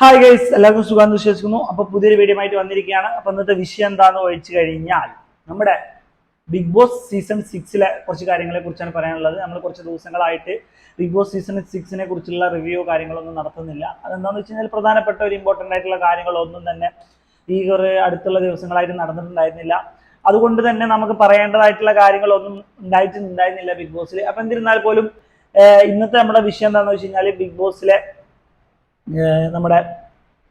Hi guys എല്ലാവർക്കും സുഖം വിശ്വസിക്കുന്നു. അപ്പോൾ പുതിയൊരു വീഡിയോ ആയിട്ട് വന്നിരിക്കുകയാണ്. അപ്പോൾ ഇന്നത്തെ വിഷയം എന്താന്ന് ഒഴിച്ചു കഴിഞ്ഞാൽ നമ്മുടെ ബിഗ് ബോസ് സീസൺ സിക്സിലെ കുറച്ച് കാര്യങ്ങളെ കുറിച്ചാണ് പറയാനുള്ളത്. നമ്മൾ കുറച്ച് ദിവസങ്ങളായിട്ട് ബിഗ് ബോസ് സീസൺ സിക്സിനെ കുറിച്ചുള്ള റിവ്യൂ കാര്യങ്ങളൊന്നും നടത്തുന്നില്ല. അതെന്താണെന്ന് വെച്ച് കഴിഞ്ഞാൽ പ്രധാനപ്പെട്ട ഒരു ഇമ്പോർട്ടന്റ് ആയിട്ടുള്ള കാര്യങ്ങളൊന്നും തന്നെ ഈ ഒരു അടുത്തുള്ള ദിവസങ്ങളായിട്ട് നടന്നിട്ടുണ്ടായിരുന്നില്ല. അതുകൊണ്ട് തന്നെ നമുക്ക് പറയേണ്ടതായിട്ടുള്ള കാര്യങ്ങളൊന്നും ഉണ്ടായിട്ടുണ്ടായിരുന്നില്ല ബിഗ് ബോസിൽ അപ്പം എന്നിരുന്നാൽ പോലും ഇന്നത്തെ നമ്മുടെ വിഷയം എന്താണെന്ന് വെച്ച് കഴിഞ്ഞാൽ ബിഗ് ബോസിലെ നമ്മുടെ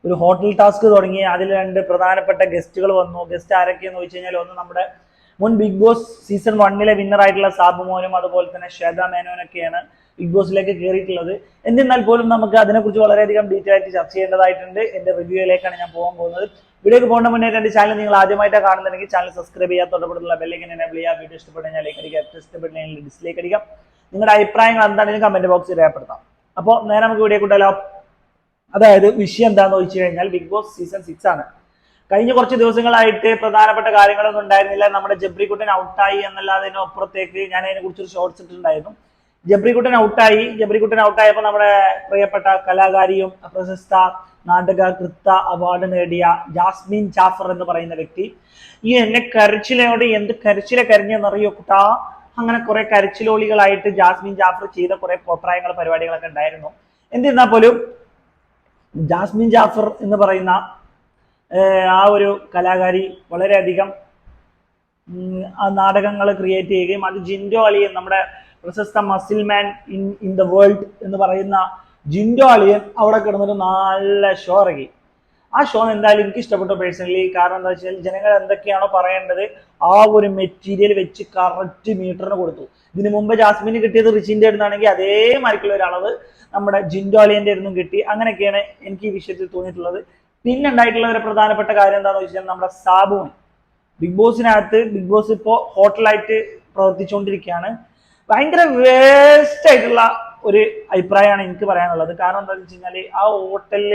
ഒരു ഹോട്ടൽ ടാസ്ക് തുടങ്ങി. അതിൽ രണ്ട് പ്രധാനപ്പെട്ട ഗസ്റ്റുകൾ വന്നു. ഗസ്റ്റ് ആരൊക്കെയെന്ന് വെച്ച് കഴിഞ്ഞാൽ ഒന്ന് നമ്മുടെ മുൻ ബിഗ് ബോസ് സീസൺ വണ്ണിലെ വിന്നർ ആയിട്ടുള്ള സാബു മോനും അതുപോലെ തന്നെ ശ്വേത മേനോനൊക്കെയാണ് ബിഗ് ബോസിലേക്ക് കയറിയിട്ടുള്ളത് എന്നിരുന്നാൽ പോലും നമുക്ക് അതിനെക്കുറിച്ച് വളരെയധികം ഡീറ്റെയിൽ ആയിട്ട് ചർച്ച ചെയ്യേണ്ടതായിട്ടുണ്ട്. എന്റെ റിവ്യൂയിലേക്കാണ് ഞാൻ പോകാൻ പോകുന്നത്. വീഡിയോക്ക് പോകുന്ന മുന്നേ രണ്ട് ചാനൽ നിങ്ങൾ ആദ്യമായിട്ടാണ് കാണുന്നുണ്ടെങ്കിൽ ചാനൽ സബ്സ്ക്രൈബ് ചെയ്യുക തൊട്ടപ്പെടുത്തുള്ള ബെല്ലിങ്ങനെ എനേബിൾ ചെയ്യുക. വീഡിയോ ഇഷ്ടപ്പെടുന്ന ലൈക്ക് അടിക്കുക ഇഷ്ടപ്പെടുന്ന ഡിസ്ലൈക്ക് അടിക്കാം നിങ്ങളുടെ അഭിപ്രായങ്ങൾ എന്താണെങ്കിലും കമന്റ് ബോക്സിൽ രേഖപ്പെടുത്താം. അപ്പോൾ നേരെ നമുക്ക് വീഡിയോ കൂട്ടാലോ. അതായത് വിഷയം എന്താണെന്ന് ചോദിച്ചു കഴിഞ്ഞാൽ ബിഗ് ബോസ് സീസൺ സിക്സ് ആണ്. കഴിഞ്ഞ കുറച്ച് ദിവസങ്ങളായിട്ട് പ്രധാനപ്പെട്ട കാര്യങ്ങളൊന്നും ഉണ്ടായിരുന്നില്ല. നമ്മുടെ ജബ്രിക്കുട്ടൻ ഔട്ടായി എന്നല്ലാതിന് അപ്പുറത്തേക്ക് ഞാൻ അതിനെ കുറിച്ചൊരു ഷോർട്സ് ഇട്ടിട്ടുണ്ടായിരുന്നു. ജബ്രിക്കുട്ടൻ ഔട്ടായി ജബ്രിക്കുട്ടൻ ഔട്ടായപ്പോൾ നമ്മുടെ പ്രിയപ്പെട്ട കലാകാരിയും പ്രശസ്ത നാടക കൃത്ത അവാർഡ് നേടിയ ജാസ്മിൻ ജാഫർ എന്ന് പറയുന്ന വ്യക്തി. ഈ എന്നെ കരച്ചിലോട് എന്ത് കരച്ചില കരഞ്ഞെന്നറിയോ കുട്ടാ? അങ്ങനെ കുറെ കരച്ചിലോളികളായിട്ട് ജാസ്മിൻ ജാഫർ ചെയ്ത കുറെ കോപ്രായങ്ങൾ പരിപാടികളൊക്കെ ഉണ്ടായിരുന്നു. എന്നിരുന്നാൽ പോലും ജാസ്മിൻ ജാഫർ എന്ന് പറയുന്ന ആ ഒരു കലാകാരി വളരെയധികം നാടകങ്ങൾ ക്രിയേറ്റ് ചെയ്യുകയും അത് ജിൻഡോ അലിയൻ നമ്മുടെ പ്രശസ്ത muscle man in in the world എന്ന് പറയുന്ന ജിൻഡോ അലിയൻ അവിടെ കിടന്നൊരു നല്ല ഷോ ഇറങ്ങി ആ ഷോ എന്തായാലും എനിക്ക് ഇഷ്ടപ്പെട്ടു പേഴ്സണലി കാരണം എന്താ വെച്ചാൽ ജനങ്ങൾ എന്തൊക്കെയാണോ പറയേണ്ടത് ആ ഒരു മെറ്റീരിയൽ വെച്ച് കറക്റ്റ് മീറ്ററിന് കൊടുത്തു. ഇതിനു മുമ്പ് ജാസ്മിന് കിട്ടിയത് റിച്ചിന്റെ അതേ അതേമാതിരിക്കുള്ള ഒരു അളവ് നമ്മുടെ ജിൻഡോലിയന്റെ അടുത്തും കിട്ടി. അങ്ങനെയൊക്കെയാണ് എനിക്ക് ഈ വിഷയത്തിൽ തോന്നിയിട്ടുള്ളത്. പിന്നെ ഉണ്ടായിട്ടുള്ള ഒരു പ്രധാനപ്പെട്ട കാര്യം എന്താണെന്ന് വെച്ചാൽ നമ്മുടെ സാബുവിൻ ബിഗ് ബോസിനകത്ത് ബിഗ് ബോസ് ഇപ്പോൾ ഹോട്ടലായിട്ട് പ്രവർത്തിച്ചുകൊണ്ടിരിക്കുകയാണ്. ഭയങ്കര വേസ്റ്റ് ആയിട്ടുള്ള ഒരു അഭിപ്രായമാണ് എനിക്ക് പറയാനുള്ളത്. കാരണം എന്താണെന്ന് വെച്ച് കഴിഞ്ഞാൽ ആ ഹോട്ടലിൽ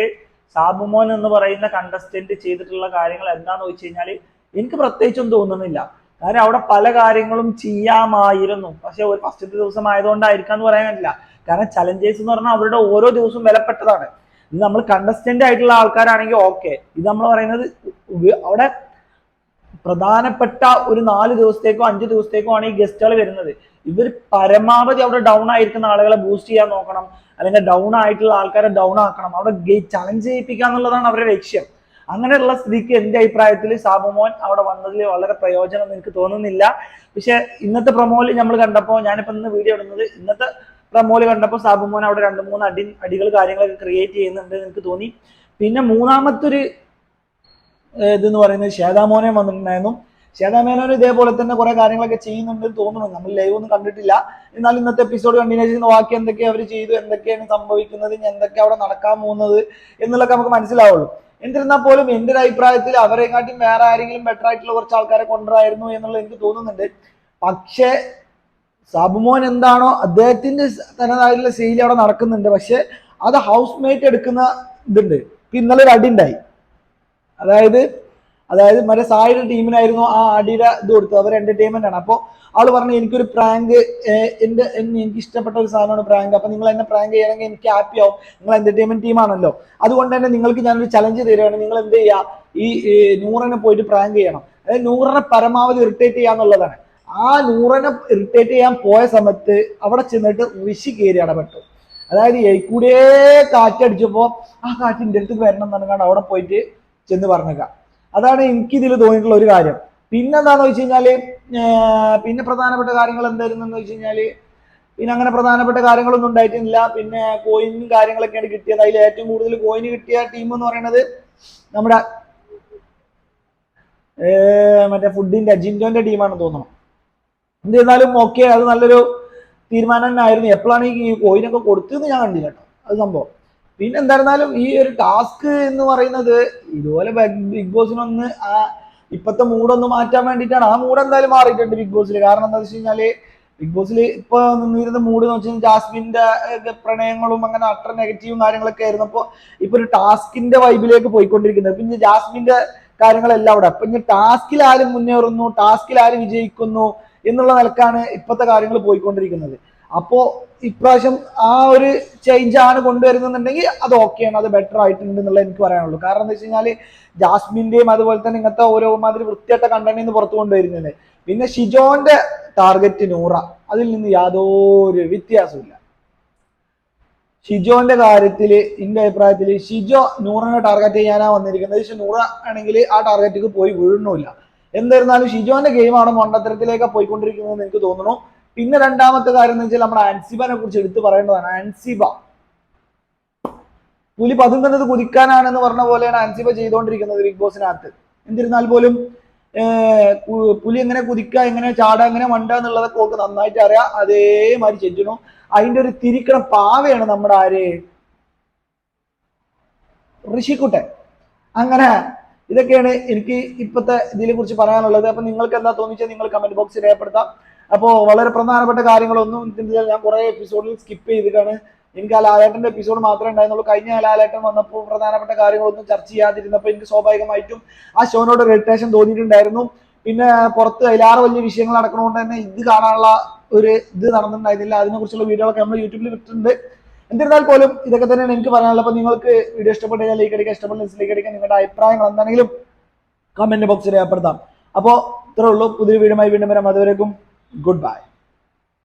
സാബുമോൻ എന്ന് പറയുന്ന കണ്ടസ്റ്റന്റ് ചെയ്തിട്ടുള്ള കാര്യങ്ങൾ എന്താന്ന് വെച്ച് കഴിഞ്ഞാൽ എനിക്ക് പ്രത്യേകിച്ചൊന്നും തോന്നുന്നില്ല. കാരണം അവിടെ പല കാര്യങ്ങളും ചെയ്യാമായിരുന്നു. പക്ഷെ ഒരു ഫസ്റ്റത്തെ ദിവസം ആയതുകൊണ്ടായിരിക്കാം എന്ന് പറയാൻ പറ്റില്ല. കാരണം ചലഞ്ചേഴ്സ് എന്ന് പറഞ്ഞാൽ അവരുടെ ഓരോ ദിവസവും വിലപ്പെട്ടതാണ്. ഇത് നമ്മൾ കണ്ടസ്റ്റന്റ് ആയിട്ടുള്ള ആൾക്കാരാണെങ്കിൽ ഓക്കെ ഇത് നമ്മൾ പറയുന്നത് അവിടെ പ്രധാനപ്പെട്ട ഒരു നാല് ദിവസത്തേക്കോ അഞ്ച് ദിവസത്തേക്കോ ആണ് ഈ ഗസ്റ്റുകൾ വരുന്നത്. ഇവർ പരമാവധി അവിടെ ഡൗൺ ആയിരിക്കുന്ന ആളുകളെ ബൂസ്റ്റ് ചെയ്യാൻ നോക്കണം. അല്ലെങ്കിൽ ഡൗൺ ആയിട്ടുള്ള ആൾക്കാരെ ഡൗൺ ആക്കണം. അവിടെ ചലഞ്ച് ചെയ്യിപ്പിക്കുക എന്നുള്ളതാണ് അവരുടെ ലക്ഷ്യം. അങ്ങനെയുള്ള സ്ഥിതിക്ക് എന്റെ അഭിപ്രായത്തിൽ സാബുമോൻ അവിടെ വന്നതിൽ വളരെ പ്രയോജനം എനിക്ക് തോന്നുന്നില്ല. പക്ഷെ ഇന്നത്തെ പ്രൊമോയിൽ നമ്മൾ കണ്ടപ്പോൾ ഞാനിപ്പോ ഇന്ന് വീഡിയോ ഇടുന്നത് ഇന്നത്തെ പ്രൊമോയിൽ കണ്ടപ്പോൾ സാബുമോൻ അവിടെ രണ്ട് മൂന്ന് അടി അടികൾ കാര്യങ്ങളൊക്കെ ക്രിയേറ്റ് ചെയ്യുന്നുണ്ട് എനിക്ക് തോന്നി. പിന്നെ മൂന്നാമത്തെ ഒരു ഏഹ് ഇതെന്ന് പറയുന്നത് ശ്വേതാമോനെ വന്നിട്ടുണ്ടായിരുന്നു. ശ്വേതാമേനോൻ ഇതേപോലെ തന്നെ കുറെ കാര്യങ്ങളൊക്കെ ചെയ്യുന്നുണ്ടെന്ന് തോന്നുന്നു. നമ്മൾ ലൈവ് ഒന്നും കണ്ടിട്ടില്ല. എന്നാൽ ഇന്നത്തെ എപ്പിസോഡ് കണ്ടിന്യൂ ചെയ്യുന്ന ബാക്കി എന്തൊക്കെ അവർ ചെയ്തു എന്തൊക്കെയാണ് സംഭവിക്കുന്നത് എന്തൊക്കെ അവിടെ നടക്കാൻ പോകുന്നത് എന്നുള്ളൊക്കെ നമുക്ക് മനസ്സിലാവുള്ളൂ. എന്നിരുന്നാൽ പോലും എന്റെ ഒരു അഭിപ്രായത്തിൽ അവരെക്കാട്ടും വേറെ ആരെങ്കിലും ബെറ്റർ ആയിട്ടുള്ള കുറച്ച് ആൾക്കാരെ കൊണ്ടുവരായിരുന്നു എന്നുള്ളത് എനിക്ക് തോന്നുന്നുണ്ട്. പക്ഷേ സാബുമോൻ എന്താണോ അദ്ദേഹത്തിന്റെ തനതായിട്ടുള്ള ശൈലി അവിടെ നടക്കുന്നുണ്ട്. പക്ഷെ അത് ഹൗസ് മേറ്റ് എടുക്കുന്ന ഇതുണ്ട്. ഇപ്പൊ ഇന്നലെ ഒരു അടി ഉണ്ടായി. അതായത് അതായത് മറ്റേ സായുടെ ടീമിനായിരുന്നു ആ അടിയുടെ ഇത് കൊടുത്തത്. അവർ എന്റർടൈൻമെന്റ് ആണ്. അപ്പോൾ ആൾ പറഞ്ഞു എനിക്കൊരു പ്രാങ്ക് എന്റെ എനിക്ക് ഇഷ്ടപ്പെട്ട ഒരു സാധനമാണ് പ്രാങ്ക് അപ്പൊ നിങ്ങൾ എന്നെ പ്രാങ്ക് ചെയ്യണമെങ്കിൽ എനിക്ക് ഹാപ്പി ആവും. നിങ്ങൾ എന്റർടൈൻമെന്റ് ടീമാണല്ലോ അതുകൊണ്ട് തന്നെ നിങ്ങൾക്ക് ഞാനൊരു ചലഞ്ച് തരികയാണ്. നിങ്ങൾ എന്ത് ചെയ്യുക ഈ നൂറിനെ പോയിട്ട് പ്രാങ്ക് ചെയ്യണം. അതായത് നൂറിനെ പരമാവധി ഇറിറ്റേറ്റ് ചെയ്യാന്നുള്ളതാണ് ആ നൂറിനെ ഇറിറ്റേറ്റ് ചെയ്യാൻ പോയ സമയത്ത് അവിടെ ചെന്നിട്ട് ഋഷി കയറി ഇടപെട്ടു. അതായത് കൂടെ കാറ്റടിച്ചപ്പോ ആ കാറ്റ് എന്റെ അടുത്ത് വരണം എന്നാണ് കാരണം അവിടെ പോയിട്ട് ചെന്ന് പറഞ്ഞേക്കാം. അതാണ് എനിക്ക് ഇതിൽ തോന്നിയിട്ടുള്ള ഒരു കാര്യം. പിന്നെ എന്താന്ന് വെച്ച് കഴിഞ്ഞാൽ പിന്നെ പ്രധാനപ്പെട്ട കാര്യങ്ങൾ എന്തായിരുന്നു വെച്ച് കഴിഞ്ഞാൽ പിന്നെ അങ്ങനെ പ്രധാനപ്പെട്ട കാര്യങ്ങളൊന്നും ഉണ്ടായിട്ടില്ല. പിന്നെ കോയിനും കാര്യങ്ങളൊക്കെയാണ് കിട്ടിയത്. അതിൽ ഏറ്റവും കൂടുതൽ കോയിന് കിട്ടിയ ടീം എന്ന് പറയുന്നത് നമ്മുടെ മറ്റേ ഫുഡിന്റെ ജിൻഡോന്റെ ടീമാണെന്ന് തോന്നുന്നു. എന്നിരുന്നാലും ഓക്കെ അത് നല്ലൊരു തീരുമാനം തന്നെ ആയിരുന്നു എപ്പോഴാണ് ഈ കോയിനൊക്കെ കൊടുത്തതെന്ന് ഞാൻ കണ്ടില്ല കേട്ടോ. അത് സംഭവം. പിന്നെ എന്തായിരുന്നാലും ഈ ഒരു ടാസ്ക് എന്ന് പറയുന്നത് ഇതുപോലെ ബിഗ് ബോസിനൊന്ന് ആ ഇപ്പത്തെ മൂഡൊന്ന് മാറ്റാൻ വേണ്ടിയിട്ടാണ്. ആ മൂഡ് എന്തായാലും മാറിയിട്ടുണ്ട് ബിഗ് ബോസിൽ കാരണം എന്താ വെച്ച് കഴിഞ്ഞാൽ ബിഗ് ബോസിൽ ഇപ്പൊ നിന്നിരുന്ന മൂഡ് എന്ന് വെച്ചാൽ ജാസ്മിന്റെ പ്രണയങ്ങളും അങ്ങനെ അത്ര നെഗറ്റീവും കാര്യങ്ങളൊക്കെ ആയിരുന്നു. അപ്പൊ ഇപ്പൊ ഒരു ടാസ്കിന്റെ വൈബിലേക്ക് പോയിക്കൊണ്ടിരിക്കുന്നത്. പിന്നെ ജാസ്മിന്റെ കാര്യങ്ങളെല്ലാം അവിടെ. അപ്പൊ ഇനി ടാസ്കിൽ ആരും മുന്നേറുന്നു ടാസ്കിൽ ആര് വിജയിക്കുന്നു എന്നുള്ള നിലക്കാണ് ഇപ്പോഴത്തെ കാര്യങ്ങൾ പോയിക്കൊണ്ടിരിക്കുന്നത്. അപ്പോൾ ഇപ്രാവശ്യം ആ ഒരു ചേഞ്ച് ആണ് കൊണ്ടുവരുന്നുണ്ടെങ്കിൽ അത് ഓക്കെയാണ് അത് ബെറ്റർ ആയിട്ടുണ്ട് എന്നുള്ളത് എനിക്ക് പറയാനുള്ളൂ. കാരണം എന്താ വെച്ച് കഴിഞ്ഞാൽ ജാസ്മിന്റെയും അതുപോലെ തന്നെ ഇങ്ങനത്തെ ഓരോ മാതിരി വൃത്തിയായിട്ട കണ്ടന്റിൽ നിന്ന് പുറത്തു കൊണ്ടുവരുന്നത് പിന്നെ ഷിജോന്റെ ടാർഗറ്റ് നൂറ അതിൽ നിന്ന് യാതൊരു വ്യത്യാസമില്ല ഷിജോന്റെ കാര്യത്തിൽ എന്റെ അഭിപ്രായത്തിൽ ഷിജോ നൂറിനെ ടാർഗറ്റ് ചെയ്യാനാ വന്നിരിക്കുന്നത്. പക്ഷെ നൂറ ആണെങ്കിൽ ആ ടാർഗറ്റിക്ക് പോയി വീഴണമില്ല എന്തായിരുന്നാലും ഷിജോന്റെ ഗെയിമാണ് മണ്ടത്തരത്തിലേക്ക് പോയിക്കൊണ്ടിരിക്കുന്നത് എനിക്ക് തോന്നുന്നു. പിന്നെ രണ്ടാമത്തെ കാര്യം എന്ന് വെച്ചാൽ നമ്മുടെ ആൻസിബനെ കുറിച്ച് എടുത്തു പറയേണ്ടതാണ്. ആൻസിബ പുലി പതുങ്ങുന്നത് കുതിക്കാനാണെന്ന് പറഞ്ഞ പോലെയാണ് ആൻസിബ ചെയ്തുകൊണ്ടിരിക്കുന്നത് ബിഗ് ബോസിനകത്ത്. എന്നിരുന്നാൽ പോലും പുലി എങ്ങനെ കുതിക്കുക എങ്ങനെ ചാടുക എങ്ങനെ മണ്ട എന്നുള്ളതൊക്കെ ഓക്ക് നന്നായിട്ട് അറിയാം. അതേമാതിരി ചെഞ്ചുന്നു അതിന്റെ ഒരു തിരിക്കണം പാവയാണ് നമ്മുടെ ആര്? ഋഷിക്കുട്ടൻ. അങ്ങനെ ഇതൊക്കെയാണ് എനിക്ക് ഇപ്പോഴത്തെ ഇതിനെ കുറിച്ച് പറയാനുള്ളത്. അപ്പൊ നിങ്ങൾക്ക് എന്താ തോന്നിച്ചാൽ നിങ്ങൾ കമന്റ് ബോക്സിൽ രേഖപ്പെടുത്താം. അപ്പോൾ വളരെ പ്രധാനപ്പെട്ട കാര്യങ്ങളൊന്നും ഞാൻ കുറെ എപ്പിസോഡിൽ സ്കിപ്പ് ചെയ്തിട്ടാണ് എനിക്ക് ആ ലാലേട്ടന്റെ എപ്പിസോഡ് മാത്രമേ ഉണ്ടായിരുന്നുള്ളൂ. കഴിഞ്ഞ ലാലേട്ടൻ വന്നപ്പോൾ പ്രധാനപ്പെട്ട കാര്യങ്ങളൊന്നും ചർച്ച ചെയ്യാതിരുന്നപ്പോൾ എനിക്ക് സ്വാഭാവികമായിട്ടും ആ ഷോനോട് റിട്ടേഷൻ തോന്നിയിട്ടുണ്ടായിരുന്നു. പിന്നെ പുറത്ത് അതിലാറ് വലിയ വിഷയങ്ങൾ നടക്കണോണ്ട് തന്നെ ഇത് കാണാനുള്ള ഒരു ഇത് നടന്നിട്ടുണ്ടായിരുന്നില്ല. അതിനെക്കുറിച്ചുള്ള വീഡിയോകളൊക്കെ നമ്മൾ യൂട്യൂബിൽ വിട്ടിട്ടുണ്ട് എന്നിരുന്നാൽ പോലും ഇതൊക്കെ തന്നെയാണ് എനിക്ക് പറയാനുള്ളത്. അപ്പോൾ നിങ്ങൾക്ക് വീഡിയോ ഇഷ്ടപ്പെട്ടാൽ ലൈക്ക് അടിക്കുക ഇഷ്ടപ്പെട്ട ലൈക്ക് അടിക്കുക നിങ്ങളുടെ അഭിപ്രായങ്ങൾ എന്താണെങ്കിലും കമന്റ് ബോക്സിൽ രേഖപ്പെടുത്താം. അപ്പോൾ ഇത്രേ ഉള്ളൂ. പുതിയ വീഡിയോ വീണ്ടും വരാം. അതുവരേക്കും goodbye.